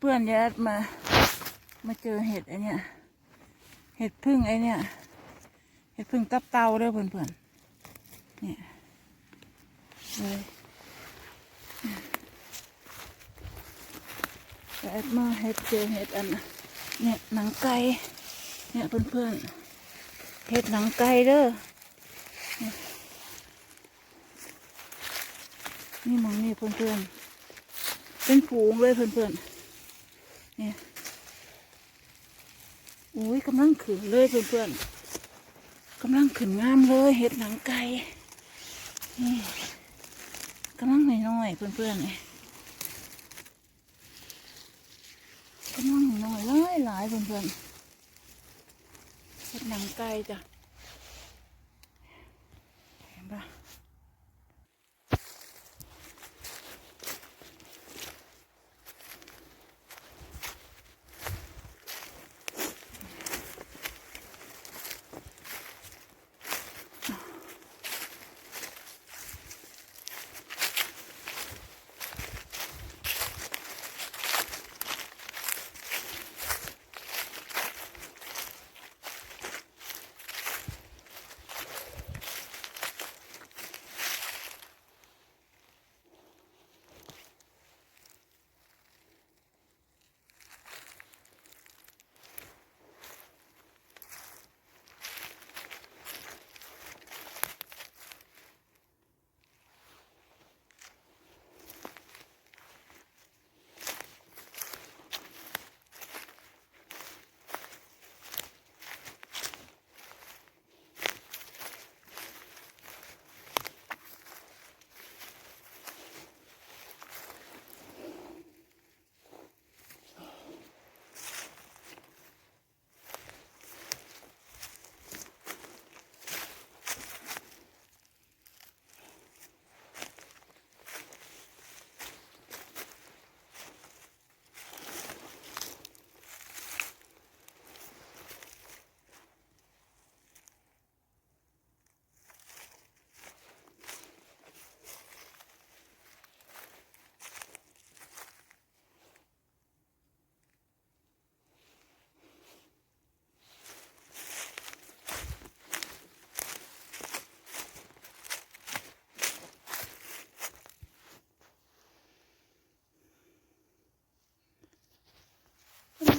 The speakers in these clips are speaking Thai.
เพื่อนๆยัดมา มาเจอเห็ดไอเนี่ย เห็ดพึ่งไอเนี่ย เห็ดพึ่งตับเตาเด้อเพื่อนๆเนี่ยเลยแต่แอดมาเห็ดเจอเห็ดอันเนี่ยหนังไก่เนี่ยเพื่อนๆเห็ดหนังไก่เด้อนี่ยนี่มองนี่เพื่อนๆเป็นฝูงเลยเพื่อนๆ เนี่ยอุ้ยกำลังขึ้นเลยเพื่อนๆกำลังขึ้นงามเลยเห็ดหนังไก่นี่กำลังน้อยๆเพื่อนๆเนี่ยกำลังน้อยหลายหลายๆเพื่อนๆเห็ดหนังไก่จ้ะ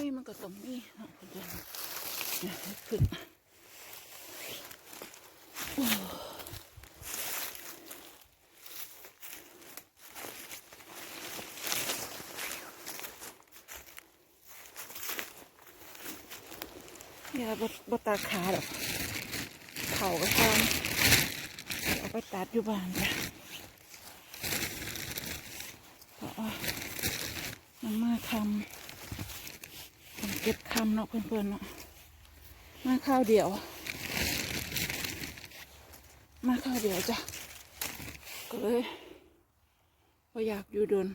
ตรงนี้มันก็ตรงนี้ขึ้นอ้เนี่ยบดบดตาขาดอกเขาก็ทำเอาไปตัดอยู่บ้านจ้ะเพราะว่ามันมาทำ เก็บคำเนาะเพื่อนๆเนาะมาข้าวเดียว มาข้าวเดียวจ้ะก็เลยพออยากอยู่โดน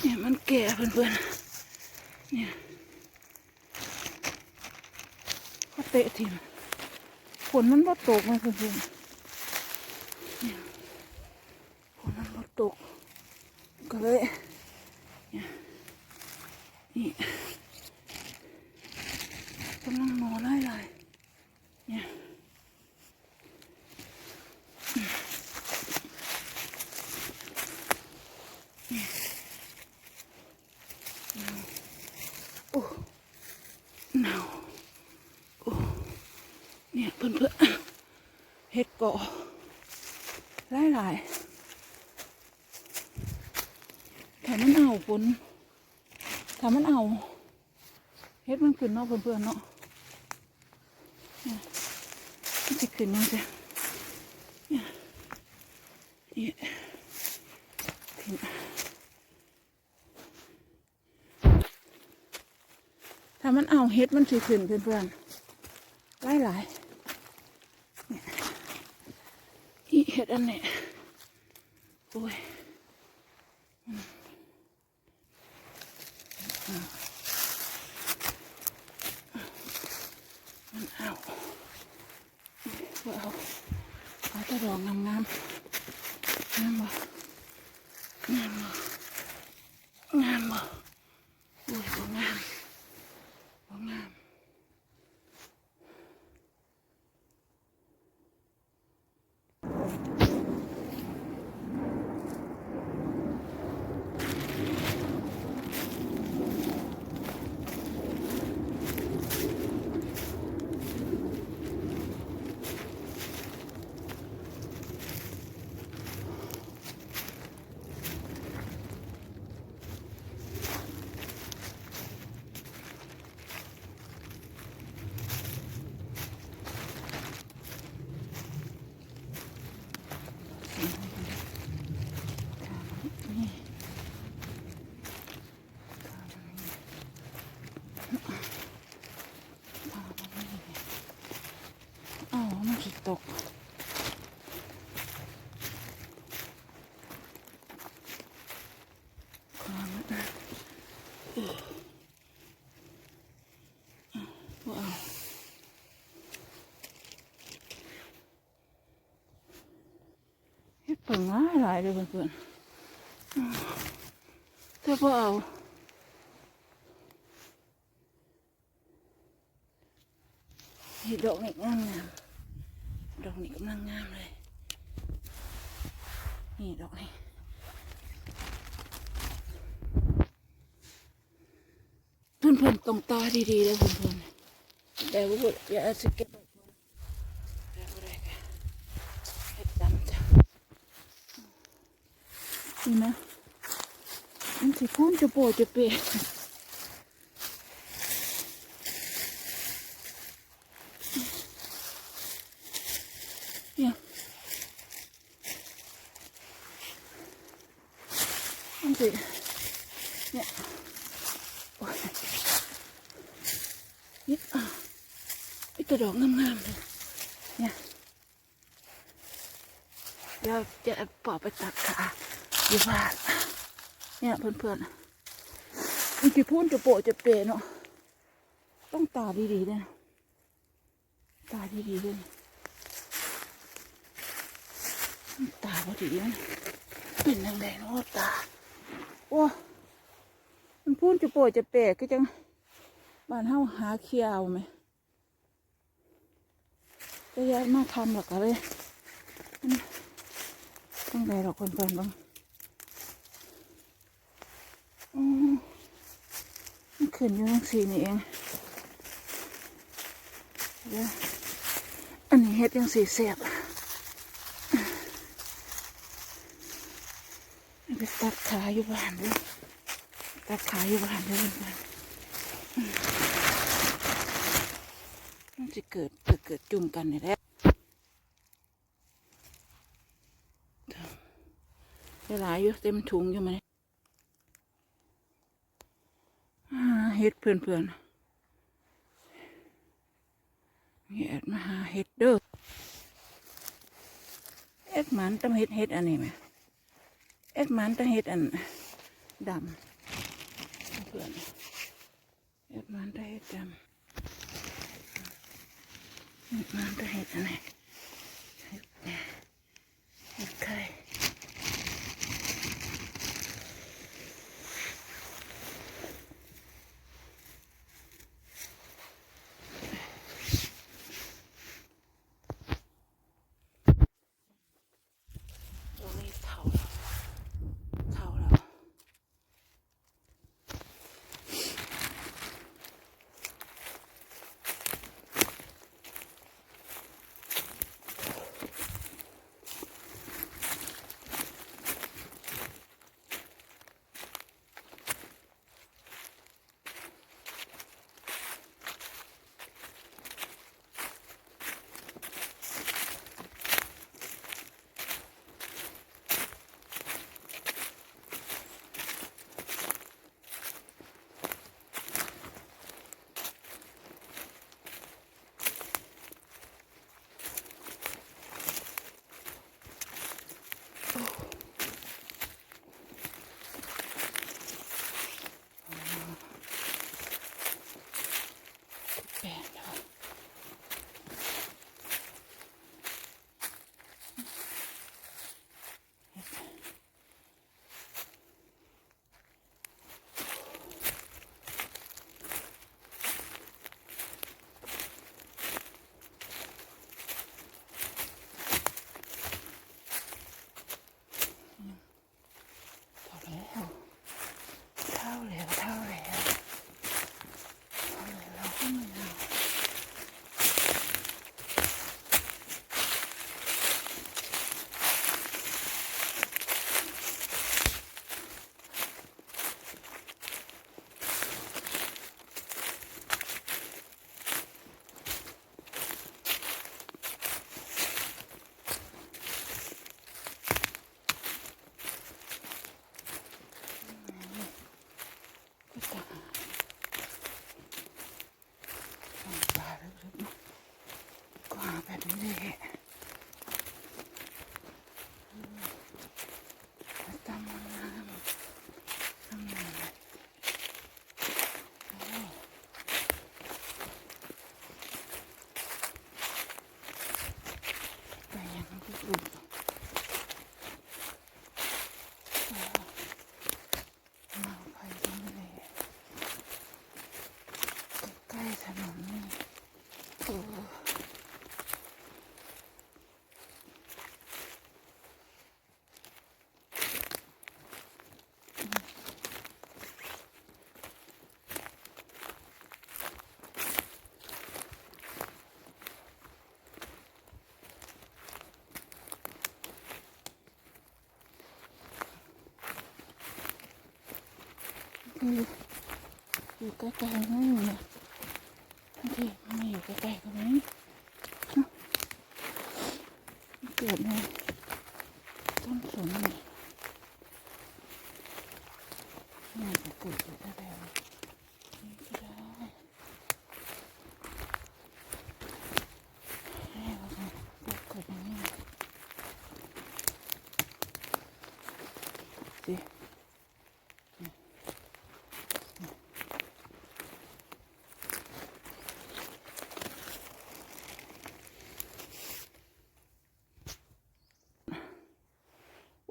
เนี่ยมันแก่เพื่อนๆเนี่ยก็เตะทิมฝนมันลดตกไหมเพื่อนๆเนี่ยฝนมันลดตกก็เลยนี่ กำลังนอนไล่เลยเนี่ยเนี่ยโอ้หนาวโอ้เนี่ยเพื่อนเพื่อนๆเห็ดเกาะไล่หลายถ้ามันเอาฝนถ้ามันเอา เฮ็ดมั นขึ้นเนาะเพื่อนๆเนาะนี่ยมันจะขึ้นยังไงเนี่ยเนี่ยขึ้นถ้ามันเอาเฮ็ดมันจะขึ้นเพื่อนๆหลายๆเนี่เฮ็ดอันนี้โอ้ย มันเอาเอาเอาแต่ดอกงามๆงามบ่งามบ่งามบ่ อุ้ยบ่งามบ่งามนี่อ้าวมันสิ ตกความเออว้าวเฮ็ดเปิงง่ายหลายเลยเพื่อนๆเธอพอเอาเห็ดดอกนี่งามงามๆดอก นี่กำลังงามเลย นี่ดอกนี่เพื่อนๆตรงตาดีๆเลยเพื่อนๆแต่ว่าอย่าสเก็ตบอกว่าแต่ว่าอะไรกันเห็ดดำจ้ะนี่นะมันสิพูนจะโปรจะเปะเนี่ยมันสิเนี่ยโอ้ยนี่อะนี่ตัวดอกงามๆเลยเนี่ยเดี๋ยวจะ ปอไปตัดขาอยู่บ้านเนี่ยเพื่อนๆมันจะพูนจะโปะจะเปะเนาะต้องตาดีๆด้วยนะตาดีๆด้วยตาพอดีมันเป็นยังไงเนาะตาโอ้มันพูนจะโปะจะเปะก็จังบ้านเฮาหาเคียวไหมก็ย้ายมาทำหรอกอะไรมัน ต้องได้หรอกเพื่อนๆบ้างอืมขึ้นอยู่ทั้งสี่นี่เองเดี๋ยวอันนี้เฮ็ดยังสีเสียบไปตัดขาอยู่บ้านด้วยตัดขาอยู่บ้านด้วยเพื่อนๆอืมมันจะเกิดเกิดเกิดจุ่มกันนี่แหละ หลายอยู่เต็มถุงอยู่ไหมหาเฮ็ดเพื่อนเพื่อนๆนี่แอดมาหาเฮ็ดเด้อเอ็ดมันต้องเฮ็ดเฮ็ดอันนี้ไหมเอ็ดมันต้องเฮ็ดอันดำเพื่อนเอ็ดมันต้องเฮ็ดดำเอ็ดมันต้องเฮ็ดอันนี้เฮ็ดเฮ็ดไข่ คืออยู่ใกล้ๆนั่นเนี่ยบางทีไม่อยู่ใกล้ๆก็ไหมเกิดในต้นสนนี่น่าจะเกิดอยู่แถวๆนี่ก็ได้ให้เราดูเกิดอย่างนี้สิ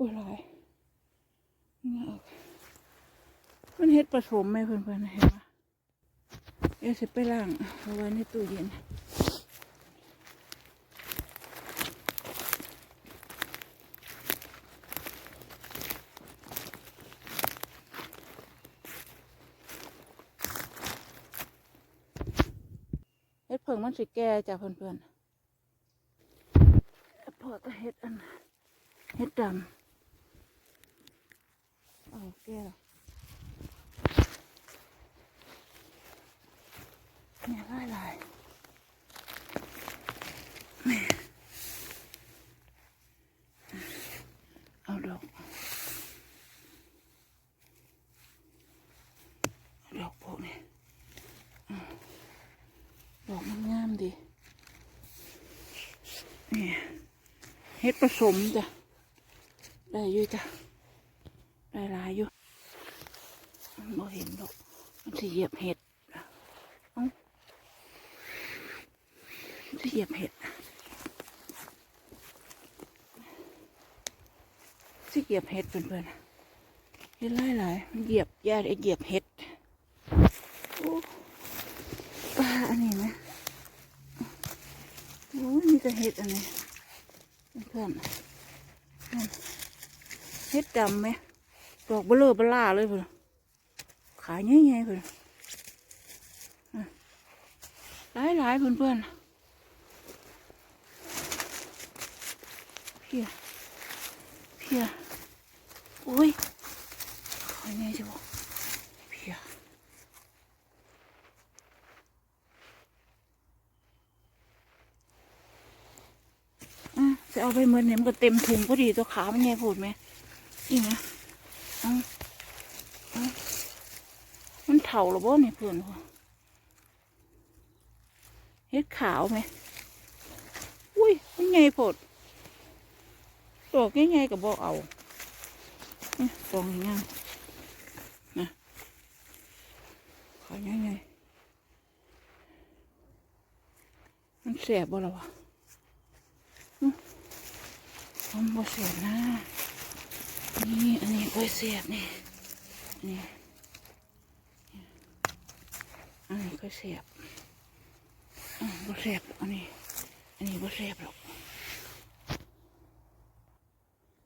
อุ้ยลายเงาออกมันเฮ็ดผสมไหมเพื่อนๆเห็นปะเดี๋ยวสิไปล้างเอาไว้ในตู้เย็นเฮ็ดเผิงมันสิแก่จ้ะเพื่อนๆพอก็เฮ็ดอันเฮ็ดดำ เอาแก้วเนี่ยลายลายแม่เอาดอกดอกพวกนี้ดอกมันงามดีนี่เฮ็ดผสมจ้ะ ได้อยู่จ้ะ ได้หลายอยู่มันบ่เห็นดอก มันสิ เหยียบเห็ดเอ้ามันสิเหยียบเห็ดสิเหยียบเห็ดเพื่อนๆเห็ดหลายหลายมันเหยียบแย่เลยเหยียบเห็ดปลาอันนี้ไหมโอ้ยมีแต่เห็ดอันนี้เพื่อนเฮ็ดดำไหมดอกเบลอเบล่าเลยเพื่อนขายง่ายๆเพื่อน หลายหลายๆเพื่อนเพื่อนเพียเพียโอ้ยขายง่ายจังวะเพียอะจะเอาไปเมื่อเนี่ยมันก็เต็มถุงพอดีตัวขามันไงพูดไหมนี่นะมันเถาหรือบ่เนี่ยเพื่อนวะ เฮ็ดขาวไหม อุ้ยมันไงโพดดอกง่ายๆกับบ่เอานี่ดอกง่ายๆนะขายง่ายๆมันแสบบ่ล่ะวะอื้อมันบ่แสบนะนี่อันนี้ก็เสียบนี่นนี้อันนี้ก็เสียบ อ่าก็เสียบอันนี้ อันนี้ก็เสียบหรอก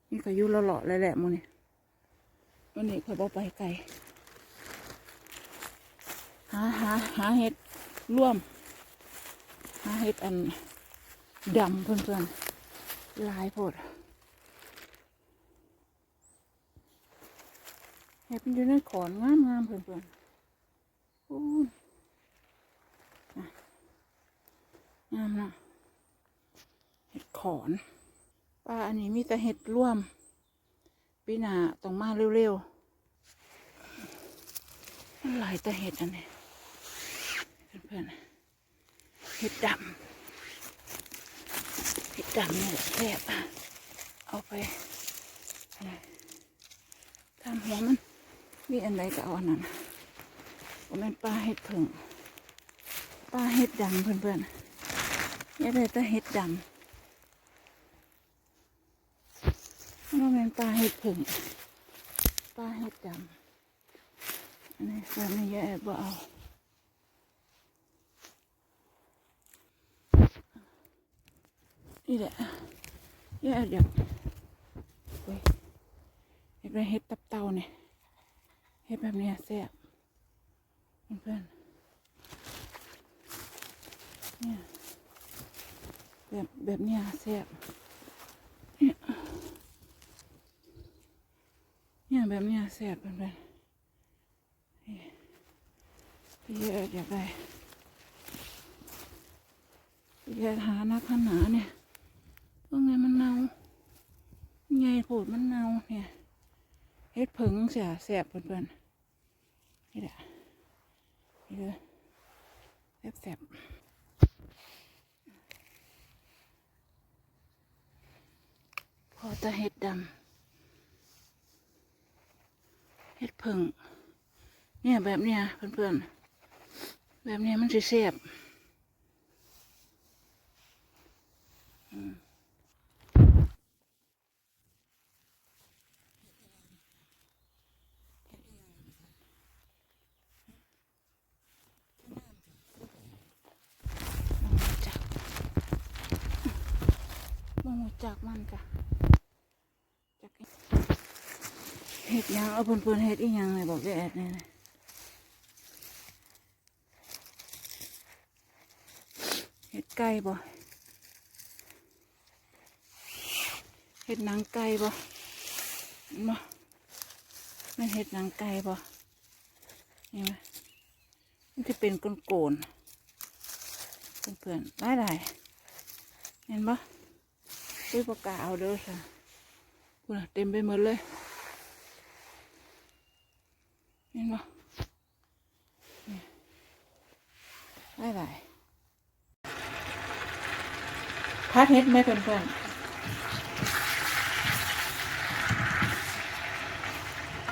นี่ก็อยุ่ละหล่อๆเลยแหละมูนี่วันนี้เขาบอกไปไกลหาหาหาเห็ดร่วม หาเห็ดอันดำเพื่อนๆลายโพดเห็ดมันอยู่ในขอนงามงามๆเพื่อนๆโอ้ยน่ะ งามนะเห็ดขอนป้าอันนี้มีแต่เห็ดร่วมปีหน้าต้องมาเร็วๆมันหลายแตะเห็ดอันนี้เพื่อนๆเห็ดดำเห็ดดำเนี่ยแซ่บเอาไปทำหัวมันมีอันใดก็เอาอันนั้นผมเป็นปลาเห็ดผึ่งปลาเห็ดดำเพื่อนๆ เนี่ยได้แต่เห็ดดำมันเป็นปลาเห็ดผึ่งปลาเห็ดดำอันนี้แบบนี้แย่บ่เอานี่แหละแย่เดี๋ยวเว้ยเห็ดไปเห็ดตับเต่าเนี่ยเห็ดแบบนี้แซ่บเพื่อนเนี่ย แบบแบบเนี้ยแซ่บเนี่ยเนี่ยแบบเนี้ยแซ่บเพื่อนๆนี่พี่เยอะอยากได้พี่เยอะหานักขนาเนี่ยเพื่อไงมันเน่าไงโผดมันเน่าเนี่ยเฮ็ดผึ่งเสียแซ่บเพื่อนๆนี่แหละนี่เลยแซ่บแซ่บ อจะเห็ดดำเห็ดผึ่งเนี่ยแบบเนี้ยเพื่อนๆ แบบเนี้ยมันสิแซ่บมบ่รู้จักบ่รู้จักมันจ้ะจักอี เห็ดยังเอาเพื่อนๆเห็ดอีหยังเลยบอกแอดเนี่ยเห็ดไก่บ่เห็ดหนังไก่บ่เห็นบ่แมันเห็ดหนังไก่บ่เห็นไหมมันจะเป็นโกนๆเพื่อนๆได้ได้เห็นบ่ด้วยปากกาเอาเด้อค่ะคุณเต็มไปหมดเลย เห็นปะนี่ได้หลายพัดเฮ็ดไหมเพื่อนๆ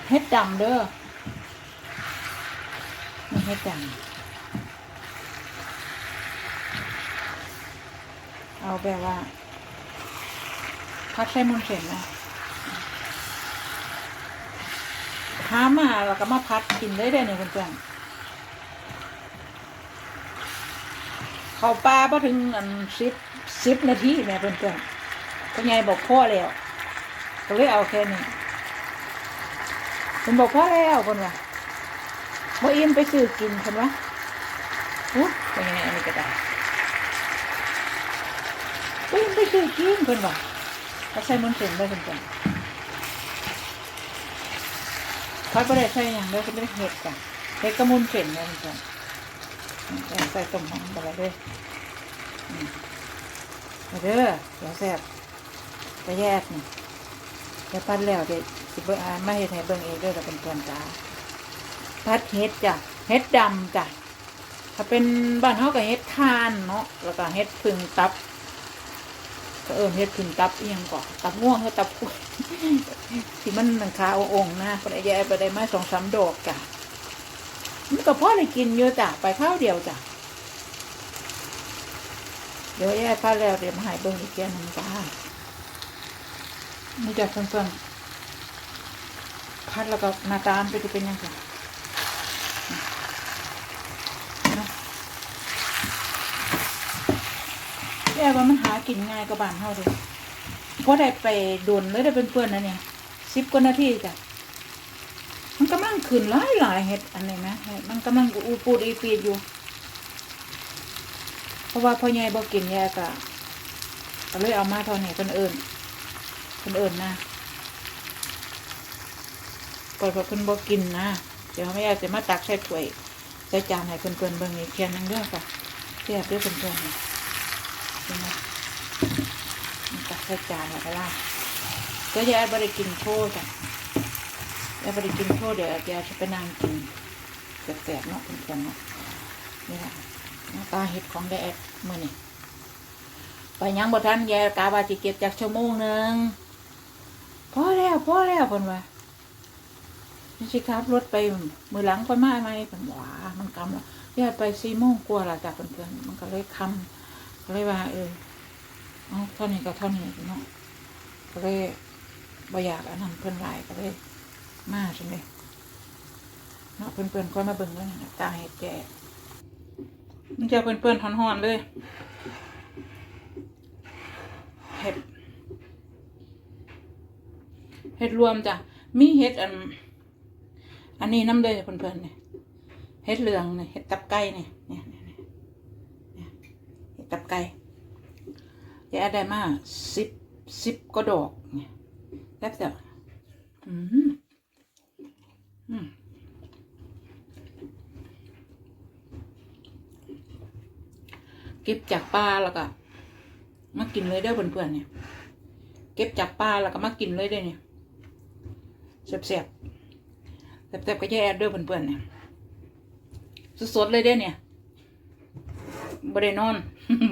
เฮ็ดดำเด้อนี่เฮ็ดดำเอาแบบว่าพัดใส่มุนเส้นนะ หามาแล้วก็มาพัดกินได้ได้เนี่ยเพื่อนๆเขาปลาพอถึงอันสิบสิบนาทีแม่เพื่อนๆก็ไงบอกพ่อแล้วก็เลยเอาแค่นี้เป็นบอกพ่อแล้วคนว่าบ่อินไปซื้อกินคนวะอู้เป็นยังไงอันนี้ก็ได้บ่อินไปซื้อกินคนว่าถ้าใส่มันเส้นได้เป็นจัง พัดก็ได้ใส่อย่างเดียวก็ไม่ได้เห็ดจ้ะเห็ดกระมุนเส้นได้เป็นจังใส่ต้มหอมไปแล้วเด้ออืมเอาเด้อเดี๋ยวแซ่บไปแยกนี่เดี๋ยวพัดแล้วเดี๋ยวสิเบิ่งอ่ามาเห็ดให้เบิ่งเองเด้อแต่เป็นเพื่อนจ้าพัดเห็ดจ้ะเห็ดดำจ้ะถ้าเป็นบ้านเขาก็เห็ดทานเนาะแล้วก็เห็ดพึ่งตับ ก็เอิมเฮ็ดขึ้นตับเอียงก่อนตับง่วงเฮ็ดตับกล้วยที่มันมันขาองค์นะคนไอ้แย่ไปได้มาสองสามดอกจ้ะมันก็พ่อได้กินเยอะจ้ะไปข้าวเดียวจ้ะเดี๋ยวแย่พาแล้วเดี๋ยวมาหายเบิ้งอีกแก่หนึ่งจ้านี่จ้ะเพื่อนๆพัดแล้วก็นาตามนไปจะเป็นยังไงเนาะ แย่ว่ามันหากินง่ายกับบ้านเฮาเลยเพราะได้ไปโดนเลยได้เป็นเพื่อนนะเนี่ยสิบกว่านาทีจ้ะมันกำลังขึ้นหลายหลายเห็ดอันนี้ไหมเห็ดมันกำลังอูปูดอีปีดอยู่ เพราะว่าพ่อใหญ่บอกกินแย่กะก็เลยเอามาเท่านี้คนเอิญคนเอิญนะปล่อยพอเพิ่นบอกกินนะเดี๋ยวไม่อยากจะมาตักใส่ถ้วยใส่จานให้เพื่อนๆเบิ่งอีกแค่นึงเด้อค่ะเทียบด้วยเพื่อนๆนี่ ใช่ไหม มักใส่จานแล้วก็ลาดก็ยายบริกินโทษจ้ะยายบริกินโทษเดี๋ยวแกจะไปนั่งกินแสบๆเนาะเพื่อนๆเนาะนี่แหละตาเห็ดของแดดมื่อนี่ไปยังบ่ทันแยกาว่าจิเก็บจากชั่วโมงหนึ่งพอแล้วพอแล้วเพิ่นว่านี่สิครับรถไปมือหลังค่อยมาไหมเพิ่นบอกว่ามันกำละแยกไปสี่โมงกว่าละจ้ะเพื่อนๆมันก็เลยคำก็เลยว่าเออ เอาเท่านี้ก็เท่านี้เนาะก็เลยบ่อยากอันนั้นเพิ่นหลายก็เลยมาใช่ไหมเนาะเพื่อนๆก็มาเบิ่งแล้วนะตาเห็ดแก่มันจะเพื่อนๆหอนๆเลยเห็ดเห็ดรวมจ้ะมีเห็ดอัน อันนี้น้ำเลยเพื่อนๆเนี่ยเห็ดเหลืองเนี่ยเห็ดตับไก่เนี่ยเนี่ยเห็ดตับไก่ แยายได้มาสิบสิบก็ดอกเนี่ยแซ่บๆอืมอืมเก็บจากป่าแล้วก็มากินเลยเด้อเพื่อนๆเนี่ย เก็บจากป่าแล้วก็มากินเลยเด้อเนี่ยแซ่บๆแซ่บๆก็แย่เด้อเพื่อนๆเนี่ยสดๆเลยเด้อเนี่ยบ่ได้นอน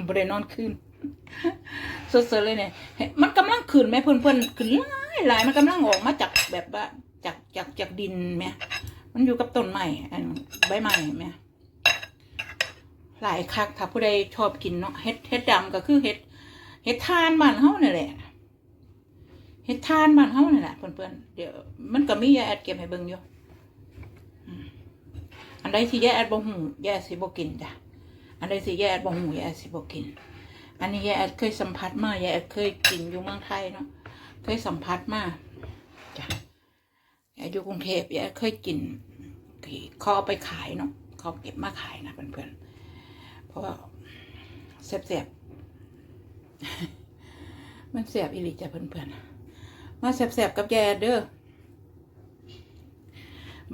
บ่ได้นอนคืน สดๆเลยเนี่ย มันกำลังขึ้นไหมเพื่อนๆขึ้นหลายหลายมันกำลังออกมาจากแบบว่าจากจากจากดินไหมมันอยู่กับต้นไม้อันใบไม้ไหมหลายคักถ้าผู้ใดชอบกินเนาะเห็ดเห็ดดำก็คือเห็ดเห็ดทานบ้านเฮานี่นแหละเห็ดทานบ้านเฮานี่นแหละเพื่อนๆเดี๋ยวมันก็มียาแอดเก็บให้เบิ่งอยู่อันใดที่ยาแอดบ่หูยาแอดสิบ่กินจ้ะอันใดที่ยาแอดบ่หูยาแอดสิบ่กิน อันนี้ยาแอดเคยสัมผัสมายาแอดเคยกินอยู่เมืองไทยเนาะเคยสัมผัสมาจ้ะอยู่กรุงเทพยายเคยกินที่เขาเอาไปขายเนาะเขาเก็บมาขายนะเพื่อนๆเพราะว่าแสบๆมันแสบอีหลีจ้ะเพื่อนๆมาแสบๆกับแยเด้อ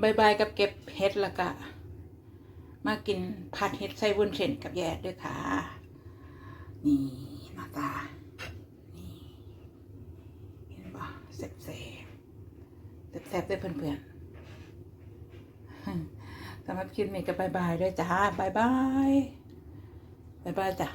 บายบายกับเก็บเห็ดละกะ มากินผัดเห็ดไส้วุ้นเส้นกับแยเด้อค่ะ นี่หน้าตา นี่เห็นปะแสบๆแสบๆด้วยเพื่อนๆสำหรับคลิปนี้ก็บายบายด้วยจ้าบายบายบายบายจ้ะ